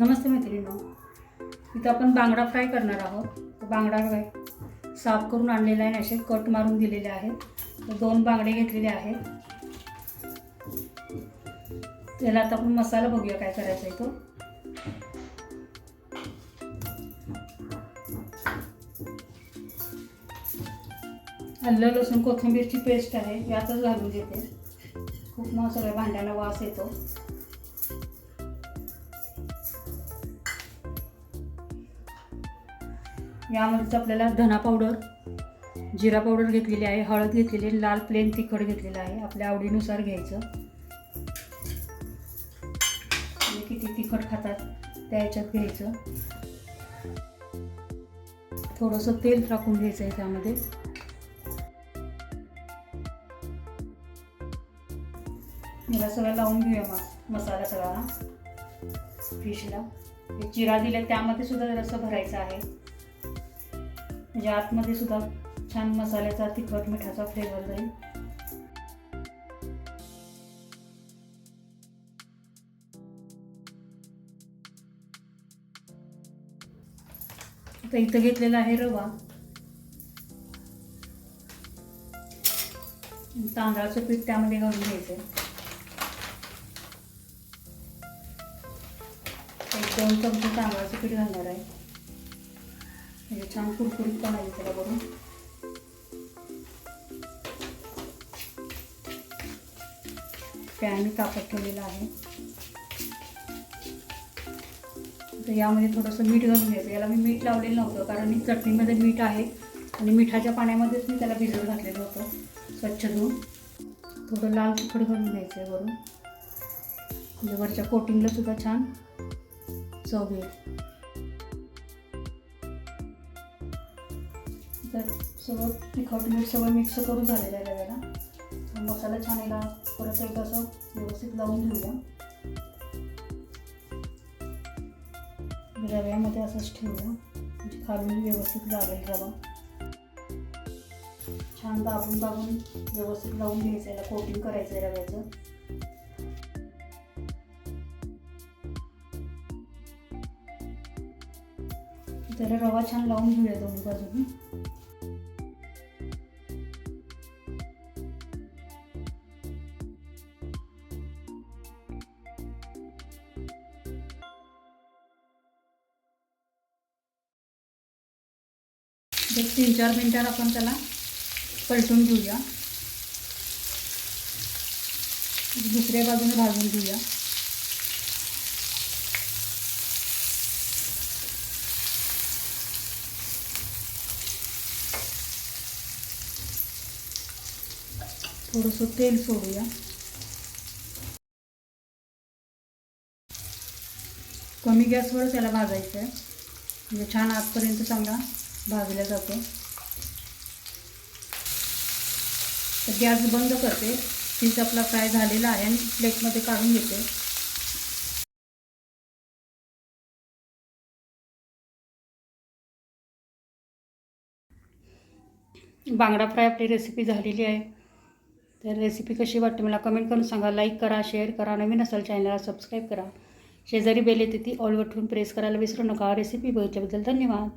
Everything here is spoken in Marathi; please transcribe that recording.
नमस्ते मैत्रिणी इथं आपण बांगडा फ्राय करणार आहोत. बांगडा फ्राय साफ करून आणलेला आहे असे कट मारून दिलेले आहेत. दोन बांगडे घेतलेले आहेत. त्याला आता आपण मसाला बघूया काय करायचा आहे तो. आलं लसूण कोथिंबीरची पेस्ट आहे. यातच घालून देते. खूप मग सगळ्या भांड्याला वास येतो. यामध्येच आपल्याला धना पावडर जिरा पावडर घेतलेली आहे हळद घेतलेली आहे लाल प्लेन तिखट घेतलेलं आहे. आपल्या आवडीनुसार घ्यायचं. किती तिखट खातात त्या ह्याच्यात घ्यायचं. थोडंसं तेल टाकून घ्यायचं आहे त्यामध्ये. मला सगळं लावून घेऊया मग मसाला सगळा. फिशला. जिरा दिला त्यामध्ये सुद्धा जरासं भरायचं आहे. म्हणजे आतमध्ये सुद्धा छान मसाल्याचा तिखट मिठाचा फ्लेवर जाईल. आता इथं घेतलेला आहे रवा. तांदळाचं पीठ त्यामध्ये घालून घ्यायचं एक दोन चमचे तांदळाचं पीठ घालणार आहे. म्हणजे छान कुरकुरीत पण आहे त्याला बघून. पॅन मी तापत ठेवलेला आहे. तर यामध्ये थोडंसं मीठ घालून घ्यायचं. याला मी मीठ लावलेलं नव्हतं कारण मी चटणीमध्ये मीठ आहे आणि मिठाच्या पाण्यामध्येच मी त्याला भिजवत घातलेलं होतं. स्वच्छ धुवून. थोडं लाल तिखट घालून घ्यायचं आहे वरून. म्हणजे वरच्या कोटिंगला सुद्धा छान चव येईल. तर सगळं तिखट मीठ सगळं मिक्स करून झालेलं आहे रव्याला. मसाला छान याला परत एकदा असं व्यवस्थित लावून घेऊया. रव्यामध्ये असंच ठेवूया. म्हणजे खालून व्यवस्थित लागेल रवा. छान दाबून दाबून व्यवस्थित लावून घ्यायचं याला कोटिंग करायचं आहे रव्याचं. तर रवा छान लावून घेऊया दोन्ही बाजूनी. एक तीन चार मिनटात आपण त्याला पलटून घेऊया. दुसऱ्या बाजूने भाजून घेऊया. थोडंसं तेल सोडूया. कमी गॅसवरच त्याला भाजायचं आहे म्हणजे छान आजपर्यंत चांगला भाजला जातो. तर गॅस बंद करते. पीस आपला फ्राय झालेला आहे आणि प्लेटमध्ये काढून घेते. बांगडा फ्राय आपली रेसिपी झालेली आहे. तर रेसिपी कशी वाटते मला कमेंट करून सांगा. लाईक करा शेअर करा. नवीन असाल चॅनलला सबस्क्राईब करा. शेजारी बेल येते ती ऑल ठेवून प्रेस करायला विसरू नका. रेसिपी बघितल्याबद्दल धन्यवाद.